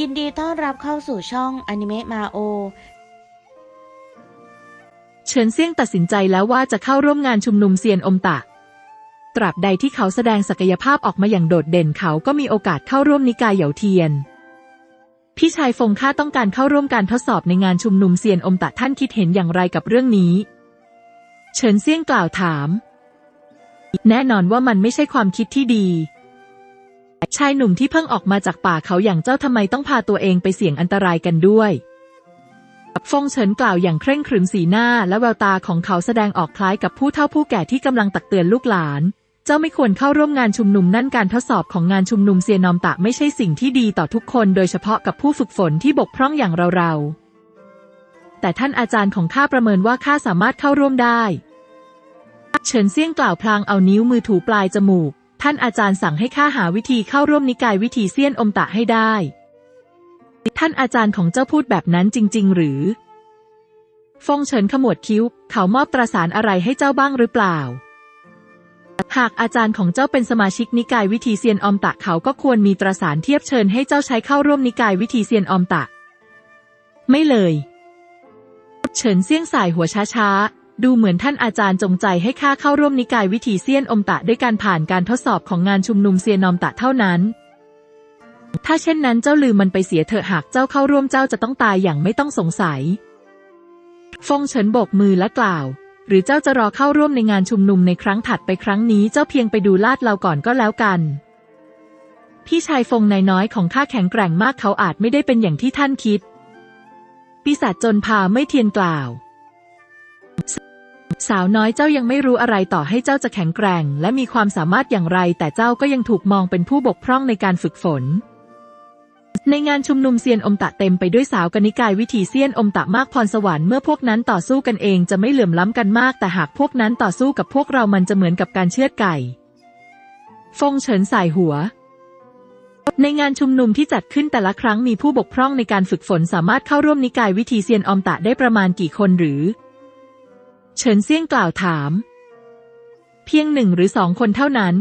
ยินดีต้อนรับเข้าสู่ช่องอนิเมะมาโอ เฉินเซี่ยงตัดสินใจแล้วว่าจะเข้าร่วมงานชุมนุมเซียนอมตะ ตราบใดที่เขาแสดงศักยภาพออกมาอย่างโดดเด่นเขาก็มีโอกาสเข้าร่วมนิกายเหยาเทียน พี่ชายฟงค่าต้องการเข้าร่วมการทดสอบในงานชุมนุมเซียนอมตะท่านคิดเห็นอย่างไรกับเรื่องนี้ เฉินเซี่ยงกล่าวถาม แน่นอนว่ามันไม่ใช่ความคิดที่ดี ชายหนุ่มที่เพิ่งออกมาจากป่าเขาอย่างเจ้าทำไมต้องพาตัวเองไปเสี่ยงอันตรายกันด้วยฟงเฉินกล่าวอย่างเคร่งครึมสีหน้าและแววตาของเขาแสดงออกคล้ายกับผู้เฒ่าผู้แก่ที่กำลังตักเตือนลูกหลาน เจ้าไม่ควรเข้าร่วมงานชุมนุมนั่นการทดสอบของงานชุมนุมเซียนอมตะไม่ใช่สิ่งที่ดีต่อทุกคน โดยเฉพาะกับผู้ฝึกฝนที่บกพร่องอย่างเราๆ แต่ท่านอาจารย์ของข้าประเมินว่าข้าสามารถเข้าร่วมได้ เฉินเซี่ยงกล่าวพลางเอานิ้วมือถูปลายจมูก ท่านอาจารย์สั่งให้ข้าหาวิธีเข้าร่วมนิกายวิธีเซียนอมตะให้ได้ ท่านอาจารย์ของเจ้าพูดแบบนั้นจริง ๆ หรือ ฟงเฉินขมวดคิ้ว เขามอบตราสารอะไรให้เจ้าบ้างหรือเปล่า หากอาจารย์ของเจ้าเป็นสมาชิกนิกายวิธีเซียนอมตะเขาก็ควรมีตราสารเทียบเชิญให้เจ้าใช้เข้าร่วมนิกายวิธีเซียนอมตะ ไม่เลย เฉินเซี่ยงสายหัวช้าๆ ดูเหมือนท่านอาจารย์จงใจให้ข้าเข้าร่วมนิกายวิธีเซียนอมตะด้วยการผ่านการทดสอบของงานชุมนุมเซียนอมตะเท่านั้น ถ้าเช่นนั้นเจ้าลืมมันไปเสียเถอะหากเจ้าเข้าร่วมเจ้าจะต้องตายอย่างไม่ต้องสงสัย ฟงเฉินโบกมือและกล่าว หรือเจ้าจะรอเข้าร่วมในงานชุมนุมในครั้งถัดไปครั้งนี้เจ้าเพียงไปดูลาดเราก่อนก็แล้วกัน พี่ชายฟงนายน้อยของข้าแข็งแกร่งมากเขาอาจไม่ได้เป็นอย่างที่ท่านคิด ปีศาจจนพาไม่เทียนกล่าว สาวน้อยเจ้ายังไม่รู้อะไรต่อให้เจ้าจะแข็งแกร่ง และมีความสามารถอย่างไร แต่เจ้าก็ยังถูกมองเป็นผู้บกพร่องในการฝึกฝน ในงานชุมนุมเซียนอมตะเต็มไปด้วยสาวกนิกายวิถีเซียนอมตะมากพรสวรรค์เมื่อพวกนั้นต่อสู้กันเองจะไม่เหลื่อมล้ำกันมาก แต่หากพวกนั้นต่อสู้กับพวกเรามันจะเหมือนกับการเชือดไก่ ฟงเฉินสายหัวในงานชุมนุมที่จัดขึ้นแต่ละครั้งมีผู้บกพร่องในการฝึกฝนสามารถเข้าร่วมนิกายวิธีเซียนอมตะได้ประมาณกี่คนหรือ เฉินเซี่ยงกล่าวถาม เพียงหนึ่งหรือสองคนเท่านั้น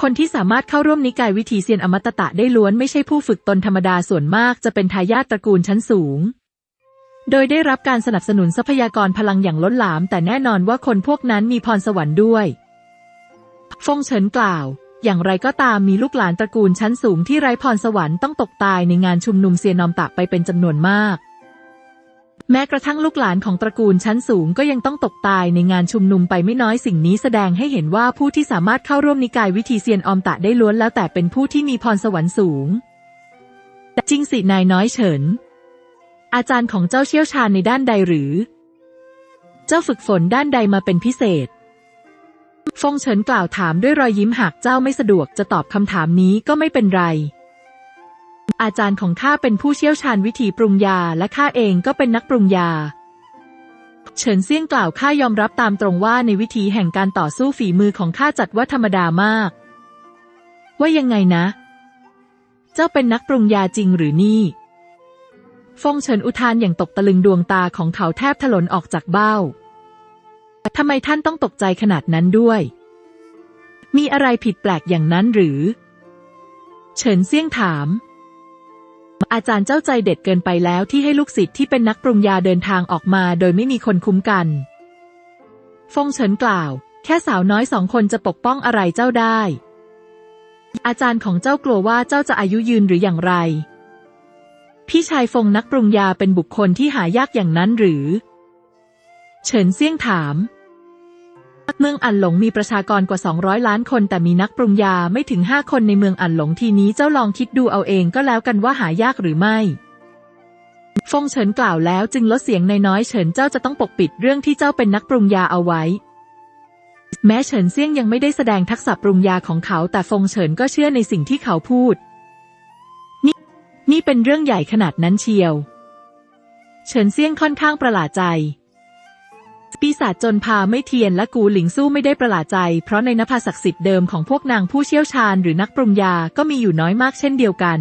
คนที่สามารถเข้าร่วมนิกายวิธีเซียนอมตะได้ล้วนไม่ใช่ผู้ฝึกตนธรรมดาส่วนมากจะเป็นทายาทตระกูลชั้นสูง โดยได้รับการสนับสนุนทรัพยากรพลังอย่างล้นหลาม แต่แน่นอนว่าคนพวกนั้นมีพรสวรรค์ด้วยฟงเฉินกล่าว อย่างไรก็ตามมีลูกหลานตระกูลชั้นสูงที่ไร้พรสวรรค์ต้องตกตายในงานชุมนุมเซียนอมตะไปเป็นจำนวนมาก แม้กระทั่งลูกหลานของตระกูลชั้นสูงก็ยังต้องตกตายในงานชุมนุมไปไม่น้อยสิ่งนี้แสดงให้เห็นว่าผู้ที่สามารถเข้าร่วมนิกายวิธีเซียนอมตะได้ล้วนแล้วแต่เป็นผู้ที่มีพรสวรรค์สูง แต่จริงสินายน้อยเฉิน อาจารย์ของเจ้าเชี่ยวชาญในด้านใดหรือ เจ้าฝึกฝนด้านใดมาเป็นพิเศษ ฟงเฉินกล่าวถามด้วยรอยยิ้มหากเจ้าไม่สะดวกจะตอบคำถามนี้ก็ไม่เป็นไร อาจารย์ของข้าเป็นผู้เชี่ยวชาญวิธีปรุงยาและข้าเองก็เป็นนักปรุงยา เฉินเซี่ยงกล่าวข้ายอมรับตามตรงว่าในวิธีแห่งการต่อสู้ฝีมือของข้าจัดว่าธรรมดามาก ว่ายังไงนะ เจ้าเป็นนักปรุงยาจริงหรือนี่ฟงเฉินอุทานอย่างตกตะลึงดวงตาของเขาแทบถลนออกจากเบ้าทำไมท่านต้องตกใจขนาดนั้นด้วย มีอะไรผิดแปลกอย่างนั้นหรือ เฉินเซี่ยงถาม อาจารย์เจ้าใจเด็ดเกินไปแล้วที่ให้ลูกศิษย์ที่เป็นนักปรุงยาเดินทางออกมาโดยไม่มีคนคุ้มกัน ฟงเฉินกล่าว แค่สาวน้อยสองคนจะปกป้องอะไรเจ้าได้ อาจารย์ของเจ้ากลัวว่าเจ้าจะอายุยืนหรืออย่างไร พี่ชายฟงนักปรุงยาเป็นบุคคลที่หายากอย่างนั้นหรือ เฉินเซี่ยงถาม เมืองอันหลงมีประชากรกว่า 200 ล้านคน แต่มีนักปรุงยาไม่ถึง 5 คนในเมืองอันหลงทีนี้เจ้าลองคิดดูเอาเองก็แล้วกันว่าหายากหรือไม่ ฟงเฉินกล่าวแล้วจึงลดเสียงในน้อยเฉินเจ้าจะต้องปกปิดเรื่องที่เจ้าเป็นนักปรุงยาเอาไว้ แม้เฉินเซี่ยงยังไม่ได้แสดงทักษะปรุงยาของเขา แต่ฟงเฉินก็เชื่อในสิ่งที่เขาพูด นี่นี่เป็นเรื่องใหญ่ขนาดนั้นเชียว เฉินเซี่ยงค่อนข้างประหลาดใจ ปีศาจจนพาไม่เทียนและกูหลิงสู้ไม่ได้ประหลาดใจ เพราะในนภาศักดิ์สิทธิ์เดิมของพวกนางผู้เชี่ยวชาญหรือนักปรุงยาก็มีอยู่น้อยมากเช่นเดียวกัน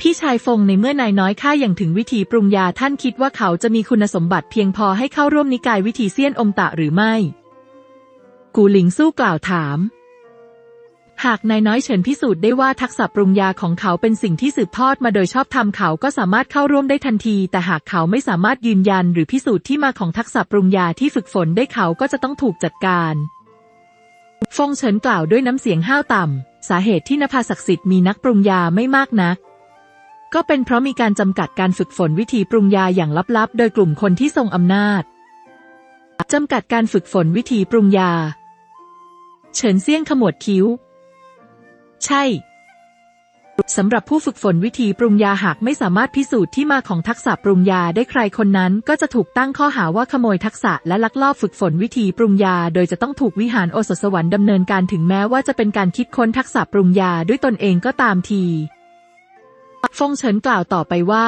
พี่ชายฟงในเมื่อนายน้อยข้าอย่างถึงวิธีปรุงยาท่านคิดว่าเขาจะมีคุณสมบัติเพียงพอให้เข้าร่วมนิกายวิธีเซียนอมตะหรือไม่ กูหลิงสู้กล่าวถาม หากนายน้อยเฉินพิสูจน์ได้ว่าทักษะปรุงยาของเขาเป็นสิ่งที่สืบทอดมาโดยชอบธรรมเขาก็สามารถเข้าร่วมได้ทันที แต่หากเขาไม่สามารถยืนยันหรือพิสูจน์ที่มาของทักษะปรุงยาที่ฝึกฝนได้เขาก็จะต้องถูกจัดการฟงเฉินกล่าวด้วยน้ำเสียงห้าวต่ำ สาเหตุที่นภาศักดิ์สิทธิ์มีนักปรุงยาไม่มากนัก ก็เป็นเพราะมีการจำกัดการฝึกฝนวิธีปรุงยาอย่างลับๆ โดยกลุ่มคนที่ทรงอำนาจจำกัดการฝึกฝนวิธีปรุงยา เฉินเซี่ยงขมวดคิ้ว ใช่ สำหรับผู้ฝึกฝนวิธีปรุงยาหากไม่สามารถพิสูจน์ที่มาของทักษะปรุงยาได้ใครคนนั้น ก็จะถูกตั้งข้อหาว่าขโมยทักษะและลักลอบฝึกฝนวิธีปรุงยา โดยจะต้องถูกวิหารโอสถสวรรค์ดำเนินการถึงแม้ว่าจะเป็นการคิดค้นทักษะปรุงยาด้วยตนเองก็ตามที ฟงเฉินกล่าวต่อไปว่า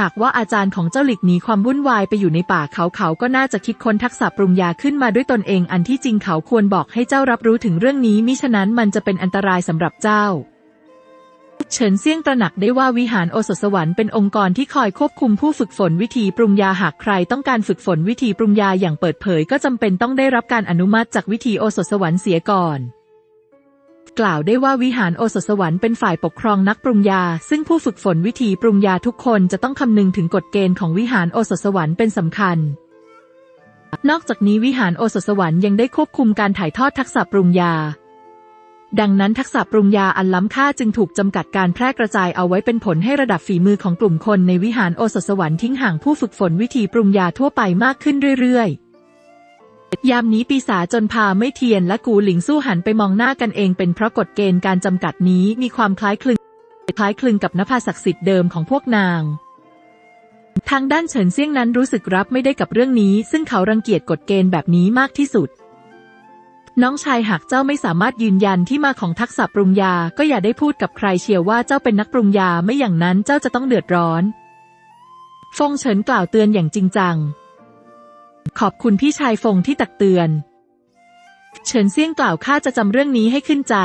หากว่าอาจารย์ของเจ้าหลิกหนีความวุ่นวายไปอยู่ในป่าเขาเขาก็น่าจะคิดค้นทักษะปรุงยาขึ้นมาด้วยตนเองอันที่จริงเขาควรบอกให้เจ้ารับรู้ถึงเรื่องนี้มิฉะนั้นมันจะเป็นอันตรายสำหรับเจ้า เฉินเซี่ยงตระหนักได้ว่าวิหารโอสถสวรรค์เป็นองค์กรที่คอยควบคุมผู้ฝึกฝนวิธีปรุงยาหากใครต้องการฝึกฝนวิธีปรุงยาอย่างเปิดเผย ก็จำเป็นต้องได้รับการอนุมัติจากวิธีโอสถสวรรค์เสียก่อน กล่าวได้ว่าวิหารโอสถสวรรค์เป็นฝ่ายปกครองนักปรุงยา ซึ่งผู้ฝึกฝนวิธีปรุงยาทุกคนจะต้องคำนึงถึงกฎเกณฑ์ของวิหารโอสถสวรรค์เป็นสำคัญ นอกจากนี้วิหารโอสถสวรรค์ยังได้ควบคุมการถ่ายทอดทักษะปรุงยา ดังนั้นทักษะปรุงยาอันล้ำค่าจึงถูกจำกัดการแพร่กระจายเอาไว้เป็นผลให้ระดับฝีมือของกลุ่มคนในวิหารโอสถสวรรค์ทิ้งห่างผู้ฝึกฝนวิธีปรุงยาทั่วไปมากขึ้นเรื่อยๆ ยามนี้ปีศาจจนพาไม่เทียนและกูหลิงสู้หันไปมองหน้ากันเองเป็นเพราะกฎเกณฑ์การจำกัดนี้มีความคล้ายคลึง คล้ายคลึงกับนภาศักดิ์สิทธิ์เดิมของพวกนาง ทางด้านเฉินเซี่ยงนั้นรู้สึกรับไม่ได้กับเรื่องนี้ ซึ่งเขารังเกียจกฎเกณฑ์แบบนี้มากที่สุด น้องชายหากเจ้าไม่สามารถยืนยันที่มาของทักษะปรุงยาก็อย่าได้พูดกับใครเชียวว่าเจ้าเป็นนักปรุงยาไม่อย่างนั้นเจ้าจะต้องเดือดร้อน ฟงเฉินกล่าวเตือนอย่างจริงจัง ขอบคุณพี่ชายฟงที่ตักเตือน เฉินเซี่ยงกล่าวข้าจะจำเรื่องนี้ให้ขึ้นใจ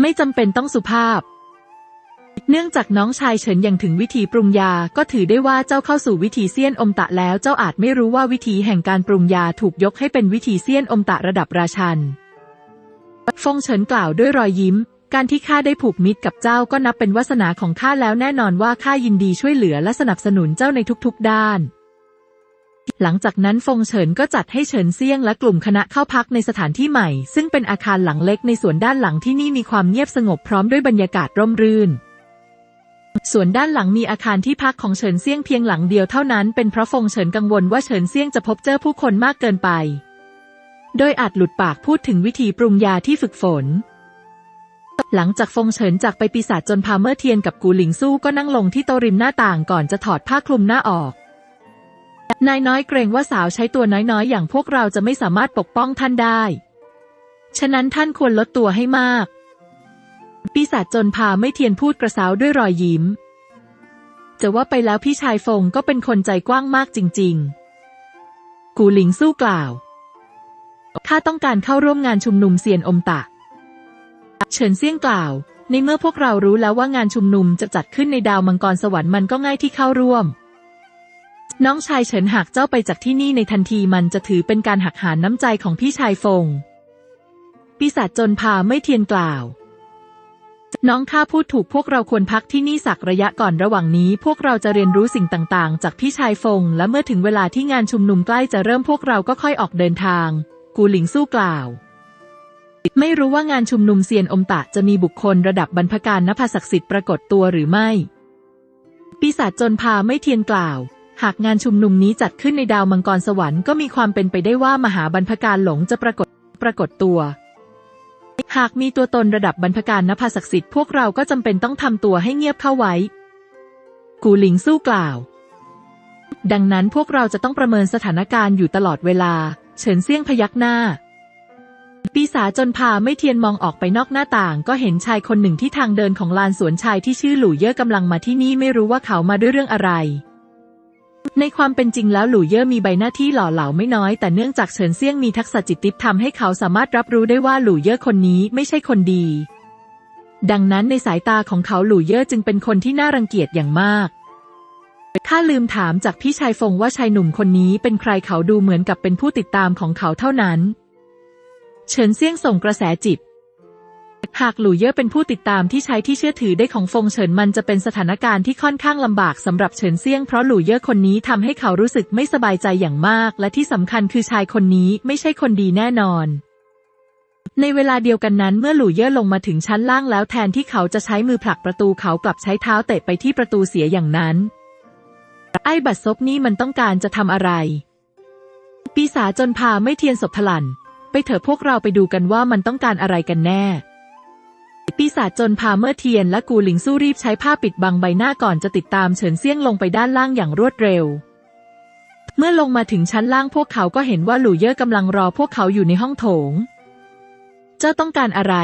ไม่จำเป็นต้องสุภาพ เนื่องจากน้องชายเฉินยังถึงวิธีปรุงยา ก็ถือได้ว่าเจ้าเข้าสู่วิธีเซียนอมตะแล้ว เจ้าอาจไม่รู้ว่าวิธีแห่งการปรุงยาถูกยกให้เป็นวิธีเซียนอมตะระดับราชัน ฟงเฉินกล่าวด้วยรอยยิ้ม การที่ข้าได้ผูกมิตรกับเจ้าก็นับเป็นวาสนาของข้าแล้วแน่นอนว่าข้ายินดีช่วยเหลือและสนับสนุนเจ้าในทุกๆด้าน หลังจากนั้นฟงเฉินก็จัดให้เฉินเซี่ยงและกลุ่มคณะเข้าพักในสถานที่ใหม่ ซึ่งเป็นอาคารหลังเล็กในส่วนด้านหลังที่นี่มีความเงียบสงบพร้อมด้วยบรรยากาศร่มรื่น ส่วนด้านหลังมีอาคารที่พักของเฉินเซี่ยงเพียงหลังเดียวเท่านั้นเป็นเพราะฟงเฉินกังวลว่าเฉินเซี่ยงจะพบเจอผู้คนมากเกินไป โดยอาจหลุดปากพูดถึงวิธีปรุงยาที่ฝึกฝน หลังจากฟงเฉินจากไปปีศาจจนพาเมื่อเทียนกับกูหลิงสู้ก็นั่งลงที่โต๊ะริมหน้าต่างก่อนจะถอดผ้าคลุมหน้าออก นายน้อยเกรงว่าสาวใช้ตัวน้อยๆ อย่างพวกเราจะไม่สามารถปกป้องท่านได้ ฉะนั้นท่านควรลดตัวให้มาก ปีศาจจนพาไม่เทียนพูดกระเซาด้วยรอยยิ้ม จะว่าไปแล้วพี่ชายฟงก็เป็นคนใจกว้างมากจริง ๆ กูหลิงสู้กล่าว ข้าต้องการเข้าร่วมงานชุมนุมเซียนอมตะ เฉินเซี่ยงกล่าว ในเมื่อพวกเรารู้แล้วว่างานชุมนุมจะจัดขึ้นในดาวมังกรสวรรค์มันก็ง่ายที่เข้าร่วม น้องชายเฉินหากเจ้าไปจากที่นี่ในทันทีมันจะถือเป็นการหักหานน้ำใจของพี่ชายฟง ปีศาจจนพาไม่เทียนกล่าว น้องข้าพูดถูกพวกเราควรพักที่นี่สักระยะก่อนระหว่างนี้ พวกเราจะเรียนรู้สิ่งต่างๆ จากพี่ชายฟง และเมื่อถึงเวลาที่งานชุมนุมใกล้จะเริ่มพวกเราก็ค่อยออกเดินทาง กูหลิงสู้กล่าว ไม่รู้ว่างานชุมนุมเซียนอมตะจะมีบุคคลระดับบรรพการนภศักดิ์สิทธิ์ปรากฏตัวหรือไม่ ปีศาจจนพาไม่เทียนกล่าว หากงานชุมนุมนี้จัดขึ้นในดาวมังกรสวรรค์ก็มีความเป็นไปได้ว่ามหาบรรพการหลงจะปรากฏปรากฏตัว หากมีตัวตนระดับบรรพการนภาศักดิ์สิทธิ์พวกเราก็จำเป็นต้องทำตัวให้เงียบเข้าไว้ กูหลิงสู้กล่าว ดังนั้นพวกเราจะต้องประเมินสถานการณ์อยู่ตลอดเวลา เฉินเซี่ยงพยักหน้า ปีศาจจนพาไม่เทียนมองออกไปนอกหน้าต่าง ก็เห็นชายคนหนึ่งที่ทางเดินของลานสวนชายที่ชื่อหลู่เย่อกำลังมาที่นี่ไม่รู้ว่าเขามาด้วยเรื่องอะไร ในความเป็นจริงแล้วหลู่เย่อมีใบหน้าที่หล่อเหลาไม่น้อย แต่เนื่องจากเฉินเซี่ยงมีทักษะจิตติปทำให้เขาสามารถรับรู้ได้ว่าหลู่เย่อคนนี้ไม่ใช่คนดี ดังนั้นในสายตาของเขาหลู่เย่อจึงเป็นคนที่น่ารังเกียจอย่างมากข้าลืมถามจากพี่ชายฟงว่าชายหนุ่มคนนี้เป็นใครเขาดูเหมือนกับเป็นผู้ติดตามของเขาเท่านั้น เฉินเซี่ยงส่งกระแสจิต หากหลู่เย่อเป็นผู้ติดตามที่ใช้ที่เชื่อถือได้ของฟงเฉินมันจะเป็นสถานการณ์ที่ค่อนข้างลำบากสำหรับเฉินเซี่ยงเพราะหลู่เย่อคนนี้ทำให้เขารู้สึกไม่สบายใจอย่างมาก และที่สำคัญคือชายคนนี้ไม่ใช่คนดีแน่นอน ในเวลาเดียวกันนั้นเมื่อหลู่เย่อลงมาถึงชั้นล่างแล้วแทนที่เขาจะใช้มือผลักประตูเขากลับใช้เท้าเตะไปที่ประตูเสียอย่างนั้น ไอ้บัดซบนี่มันต้องการจะทำอะไร ปีศาจจนพาไม่เทียนศพถลัน ไปเถอะพวกเราไปดูกันว่ามันต้องการอะไรกันแน่ ปีศาจจนพาเมื่อเทียนและกูหลิงสู้รีบใช้ผ้าปิดบังใบหน้าก่อนจะติดตามเฉินเซี่ยงลงไปด้านล่างอย่างรวดเร็ว เมื่อลงมาถึงชั้นล่างพวกเขาก็เห็นว่าหลู่เย่อกำลังรอพวกเขาอยู่ในห้องโถง เจ้าต้องการอะไร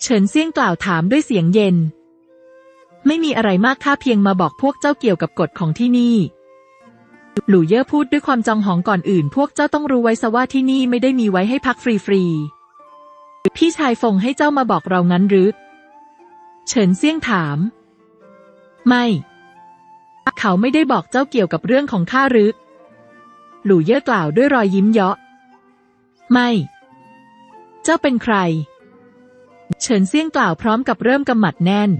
เฉินเซี่ยงกล่าวถามด้วยเสียงเย็น ไม่มีอะไรมากข้าเพียงมาบอกพวกเจ้าเกี่ยวกับกฎของที่นี่หลู่เย่อพูดด้วยความจองหองก่อนอื่น พวกเจ้าต้องรู้ไว้ซะว่าที่นี่ไม่ได้มีไว้ให้พักฟรีๆ พี่ชายฟงให้เจ้ามาบอกเรางั้นหรือ เฉินเซี่ยงถาม ไม่ เขาไม่ได้บอกเจ้าเกี่ยวกับเรื่องของข้าหรือ หลู่เย่อกล่าวด้วยรอยยิ้มเยาะ ไม่ เจ้าเป็นใคร เฉินเซี่ยงกล่าวพร้อมกับเริ่มกำหมัดแน่น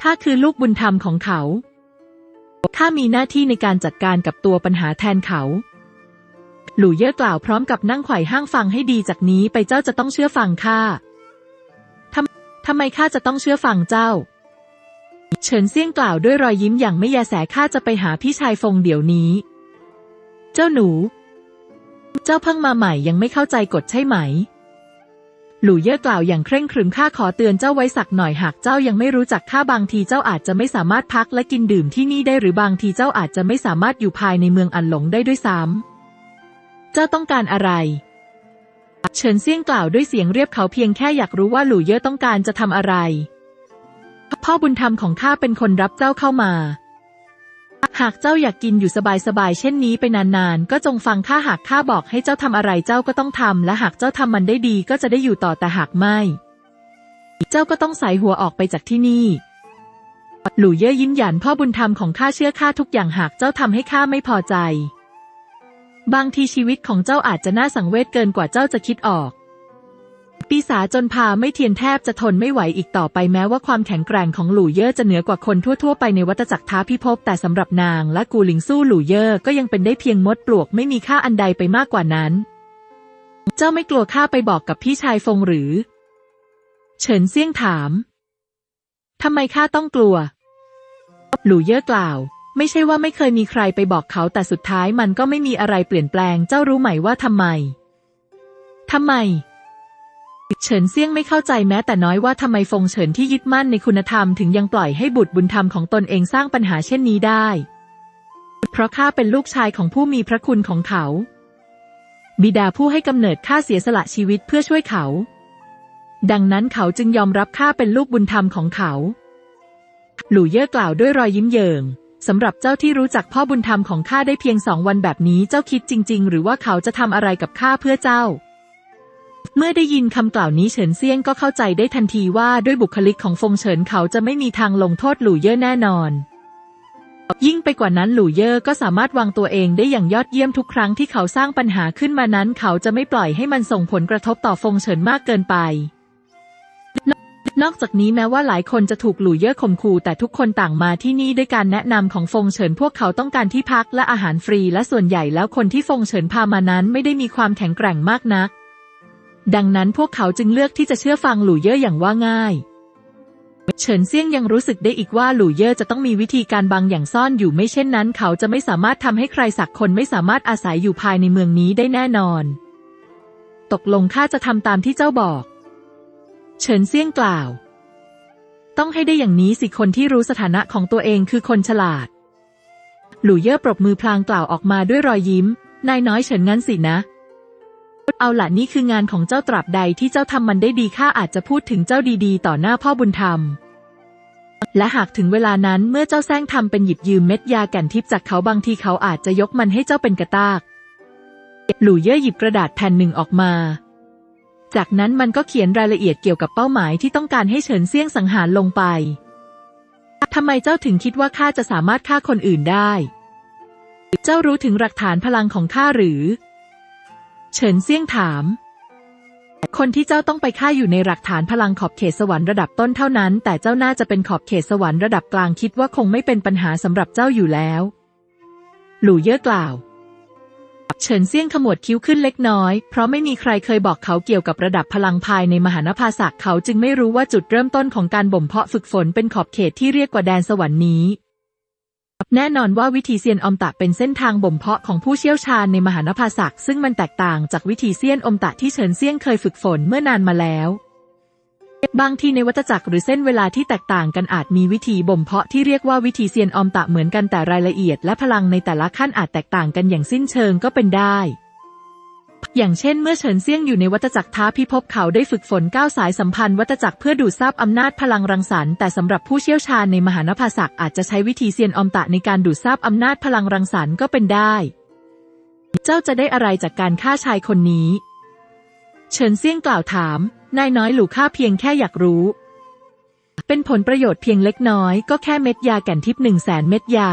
ข้าคือลูกบุญธรรมของเขา ข้ามีหน้าที่ในการจัดการกับตัวปัญหาแทนเขา หลู่เย่อกล่าวพร้อมกับนั่งไขว่ห้างฟังให้ดีจากนี้ไปเจ้าจะต้องเชื่อฟังข้าทำทำไมข้าจะต้องเชื่อฟังเจ้า เฉินเซี่ยงกล่าวด้วยรอยยิ้มอย่างไม่แยแสข้าจะไปหาพี่ชายฟงเดี๋ยวนี้ เจ้าหนู เจ้าเพิ่งมาใหม่ยังไม่เข้าใจกฎใช่ไหม หลู่เย่อกล่าวอย่างเคร่งครึมข้าขอเตือนเจ้าไว้สักหน่อยหากเจ้ายังไม่รู้จักข้าบางทีเจ้าอาจจะไม่สามารถพักและกินดื่มที่นี่ได้หรือบางทีเจ้าอาจจะไม่สามารถอยู่ภายในเมืองอันหลงได้ด้วยซ้ำ เจ้าต้องการอะไร เฉินเซี่ยงกล่าวด้วยเสียงเรียบเขาเพียงแค่อยากรู้ว่าหลู่เย่อต้องการจะทำอะไร พ่อบุญธรรมของข้าเป็นคนรับเจ้าเข้ามา หากเจ้าอยากกินอยู่สบายๆเช่นนี้ไปนานๆ ก็จงฟังข้าหากข้าบอกให้เจ้าทำอะไรเจ้าก็ต้องทำและหากเจ้าทำมันได้ดีก็จะได้อยู่ต่อแต่หากไม่ เจ้าก็ต้องใส่หัวออกไปจากที่นี่หลู่เย่อยิ้มหยันพ่อบุญธรรมของข้าเชื่อข้าทุกอย่างหากเจ้าทำให้ข้าไม่พอใจ บางทีชีวิตของเจ้าอาจจะน่าสังเวชเกินกว่าเจ้าจะคิดออก ปีศาจจนพาไม่เทียนแทบจะทนไม่ไหวอีกต่อไปแม้ว่าความแข็งแกร่งของหลู่เย่อจะเหนือกว่าคนทั่วๆ ไปในวัฏจักรท้าพิภพแต่สำหรับนางและกูหลิงสู้หลู่เย่อก็ยังเป็นได้เพียงมดปลวกไม่มีค่าอันใดไปมากกว่านั้น เจ้าไม่กลัวข้าไปบอกกับพี่ชายฟงหรือ เฉินเซี่ยงถามทำไมข้าต้องกลัว หลู่เย่อกล่าว ไม่ใช่ว่าไม่เคยมีใครไปบอกเขาแต่สุดท้ายมันก็ไม่มีอะไรเปลี่ยนแปลง เจ้ารู้ไหมว่าทำไมทำไม เฉินเซี่ยงไม่เข้าใจแม้แต่น้อยว่าทำไมฟงเฉินที่ยึดมั่นในคุณธรรมถึงยังปล่อยให้บุตรบุญธรรมของตนเองสร้างปัญหาเช่นนี้ได้ เพราะข้าเป็นลูกชายของผู้มีพระคุณของเขา บิดาผู้ให้กำเนิดข้าเสียสละชีวิตเพื่อช่วยเขา ดังนั้นเขาจึงยอมรับข้าเป็นลูกบุญธรรมของเขา หลู่เย่อกล่าวด้วยรอยยิ้มเยิง สำหรับเจ้าที่รู้จักพ่อบุญธรรมของข้าได้เพียงสองวันแบบนี้เจ้าคิดจริง ๆ หรือว่าเขาจะทำอะไรกับข้าเพื่อเจ้า เมื่อได้ยินคำกล่าวนี้เฉินเซียงก็เข้าใจได้ทันทีว่าด้วยบุคลิกของฟงเฉินเขาจะไม่มีทางลงโทษหลู่เย่อแน่นอน ยิ่งไปกว่านั้นหลู่เย่อก็สามารถวางตัวเองได้อย่างยอดเยี่ยมทุกครั้งที่เขาสร้างปัญหาขึ้นมานั้น เขาจะไม่ปล่อยให้มันส่งผลกระทบต่อฟงเฉินมากเกินไป นอกจากนี้แม้ว่าหลายคนจะถูกหลู่เย่อข่มขู่แต่ทุกคนต่างมาที่นี่ด้วยการแนะนำของฟงเฉินพวกเขาต้องการที่พักและอาหารฟรี และส่วนใหญ่แล้วคนที่ฟงเฉินพามานั้นไม่ได้มีความแข็งแกร่งมากนัก ดังนั้นพวกเขาจึงเลือกที่จะเชื่อฟังหลู่เย่ออย่างว่าง่าย เฉินเซี่ยงยังรู้สึกได้อีกว่าหลู่เย่อจะต้องมีวิธีการบางอย่างซ่อนอยู่ไม่เช่นนั้น เขาจะไม่สามารถทำให้ใครสักคนไม่สามารถอาศัยอยู่ภายในเมืองนี้ได้แน่นอน ตกลงข้าจะทำตามที่เจ้าบอก เฉินเซี่ยงกล่าว ต้องให้ได้อย่างนี้สิคนที่รู้สถานะของตัวเองคือคนฉลาด หลู่เย่อปรบมือพลางกล่าวออกมาด้วยรอยยิ้ม นายน้อยเฉินงั้นสินะ เอาละนี่คืองานของเจ้าตราบใดที่เจ้าทำมันได้ดีข้าอาจจะพูดถึงเจ้าดีๆ ต่อหน้าพ่อบุญธรรม และหากถึงเวลานั้นเมื่อเจ้าแซงทำเป็นหยิบยืมเม็ดยาแก่นทิพย์จากเขาบางทีเขาอาจจะยกมันให้เจ้าเป็นกระตาก หลู่เย่อหยิบกระดาษแผ่นหนึ่งออกมา จากนั้นมันก็เขียนรายละเอียดเกี่ยวกับเป้าหมายที่ต้องการให้เฉินเซี่ยงสังหารลงไป ทำไมเจ้าถึงคิดว่าข้าจะสามารถฆ่าคนอื่นได้ เจ้ารู้ถึงหลักฐานพลังของข้าหรือ เฉินเซี่ยงถาม คนที่เจ้าต้องไปฆ่าอยู่ในหลักฐานพลังขอบเขตสวรรค์ระดับต้นเท่านั้น แต่เจ้าน่าจะเป็นขอบเขตสวรรค์ระดับกลางคิดว่าคงไม่เป็นปัญหาสำหรับเจ้าอยู่แล้ว หลู่เย่อกล่าว เฉินเซี่ยงขมวดคิ้วขึ้นเล็กน้อย เพราะไม่มีใครเคยบอกเขาเกี่ยวกับระดับพลังภายในมหานภาศักเขาจึงไม่รู้ว่าจุดเริ่มต้นของการบ่มเพาะฝึกฝนเป็นขอบเขตที่เรียกว่าแดนสวรรค์นี้ แน่นอนว่าวิธีเซียนอมตะเป็นเส้นทางบ่มเพาะของผู้เชี่ยวชาญในมหานภาศักซึ่งมันแตกต่างจากวิธีเซียนอมตะที่เฉินเซี่ยงเคยฝึกฝนเมื่อนานมาแล้ว บางทีในวัฏจักรหรือเส้นเวลาที่แตกต่างกันอาจมีวิธีบ่มเพาะที่เรียกว่าวิธีเซียนอมตะเหมือนกันแต่รายละเอียด และพลังในแต่ละขั้นอาจแตกต่างกันอย่างสิ้นเชิงก็เป็นได้ อย่างเช่น เมื่อเฉินเซี่ยงอยู่ในวัฏจักรท้าพิภพเขาได้ฝึกฝนก้าวสายสัมพันธ์วัฏจักรเพื่อดูดซับอำนาจพลังรังสรรค์แต่สำหรับผู้เชี่ยวชาญในมหานภาศักอาจจะใช้วิธีเซียนอมตะในการดูดซับอำนาจพลังรังสรรค์ก็เป็นได้ เจ้าจะได้อะไรจากการฆ่าชายคนนี้ เฉินเซี่ยงกล่าวถาม นายน้อยหลู่ข้าเพียงแค่อยากรู้ เป็นผลประโยชน์เพียงเล็กน้อยก็แค่เม็ดยาแก่นทิพย์หนึ่งแสนเม็ดยา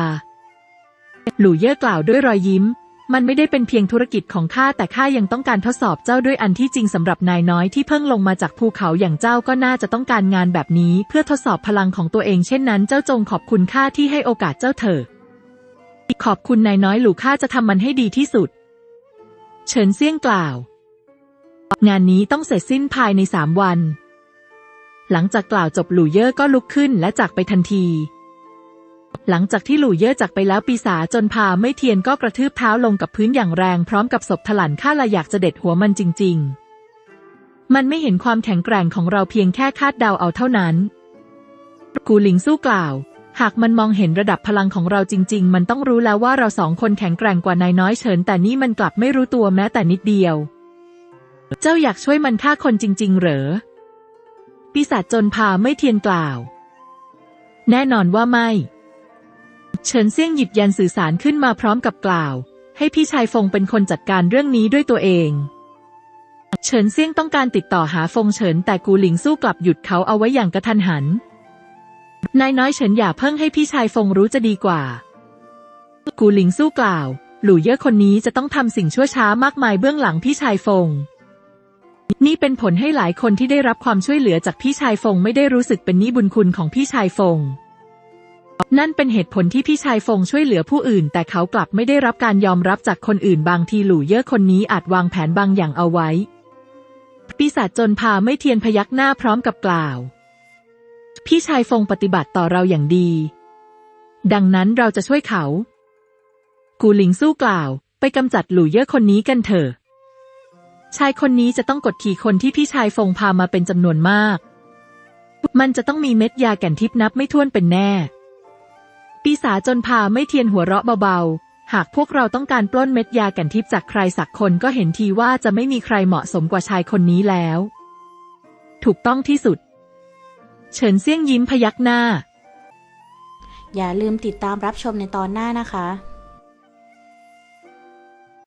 หลู่เย่อกล่าวด้วยรอยยิ้ม มันไม่ได้เป็นเพียงธุรกิจของข้าแต่ข้ายังต้องการทดสอบเจ้าด้วยอันที่จริงสำหรับนายน้อยที่เพิ่งลงมาจากภูเขาอย่างเจ้าก็น่าจะต้องการงานแบบนี้ เพื่อทดสอบพลังของตัวเองเช่นนั้น เจ้าจงขอบคุณข้าที่ให้โอกาสเจ้าเถอะขอบคุณนายน้อยหลู่ข้าจะทำมันให้ดีที่สุด เฉินเซี่ยงกล่าว งานนี้ต้องเสร็จสิ้นภายในสามวัน หลังจากกล่าวจบหลู่เย่อก็ลุกขึ้นและจากไปทันที หลังจากที่หลู่เย่อจากไปแล้วปีศาจจนพาไม่เทียนก็กระทืบเท้าลงกับพื้นอย่างแรงพร้อมกับศพถลันข้าละอยากจะเด็ดหัวมันจริง ๆ มันไม่เห็นความแข็งแกร่งของเราเพียงแค่คาดเดาเอาเท่านั้น กูหลิงสู้กล่าวหากมันมองเห็นระดับพลังของเราจริง ๆ มันต้องรู้แล้วว่าเราสองคนแข็งแกร่งกว่านายน้อยเฉิน แต่นี่มันกลับไม่รู้ตัวแม้แต่นิดเดียว เจ้าอยากช่วยมันฆ่าคนจริง ๆ เหรอ ปีศาจจนพาไม่เทียนกล่าว แน่นอนว่าไม่ เฉินเซี่ยงหยิบยันสื่อสารขึ้นมาพร้อมกับกล่าว ให้พี่ชายฟงเป็นคนจัดการเรื่องนี้ด้วยตัวเอง เฉินเซี่ยงต้องการติดต่อหาฟงเฉินแต่กูหลิงสู้กลับหยุดเขาเอาไว้อย่างกระทันหัน นายน้อยเฉินอย่าเพิ่งให้พี่ชายฟงรู้จะดีกว่า กูหลิงสู้กล่าวหลู่เย่อคนนี้จะต้องทำสิ่งชั่วช้ามากมายเบื้องหลังพี่ชายฟง นี่เป็นผลให้หลายคนที่ได้รับความช่วยเหลือจากพี่ชายฟงไม่ได้รู้สึกเป็นหนี้บุญคุณของพี่ชายฟง นั่นเป็นเหตุผลที่พี่ชายฟงช่วยเหลือผู้อื่น แต่เขากลับไม่ได้รับการยอมรับจากคนอื่นบางทีหลู่เย่อคนนี้อาจวางแผนบางอย่างเอาไว้ ปีศาจจนพาไม่เทียนพยักหน้าพร้อมกับกล่าว พี่ชายฟงปฏิบัติต่อเราอย่างดี ดังนั้นเราจะช่วยเขา กูหลิงสู้กล่าว ไปกำจัดหลู่เย่อคนนี้กันเถอะ ชายคนนี้จะต้องกดขี่คนที่พี่ชายฟงพามาเป็นจำนวนมาก มันจะต้องมีเม็ดยาแก่นทิพนับไม่ถ้วนเป็นแน่ ปีศาจจนพาไม่เทียนหัวเราะเบาๆ หากพวกเราต้องการปล้นเม็ดยาแก่นทิพจากใครสักคนก็เห็นทีว่าจะไม่มีใครเหมาะสมกว่าชายคนนี้แล้ว ถูกต้องที่สุด เฉินเซี่ยงยิ้มพยักหน้า อย่าลืมติดตามรับชมในตอนหน้านะคะ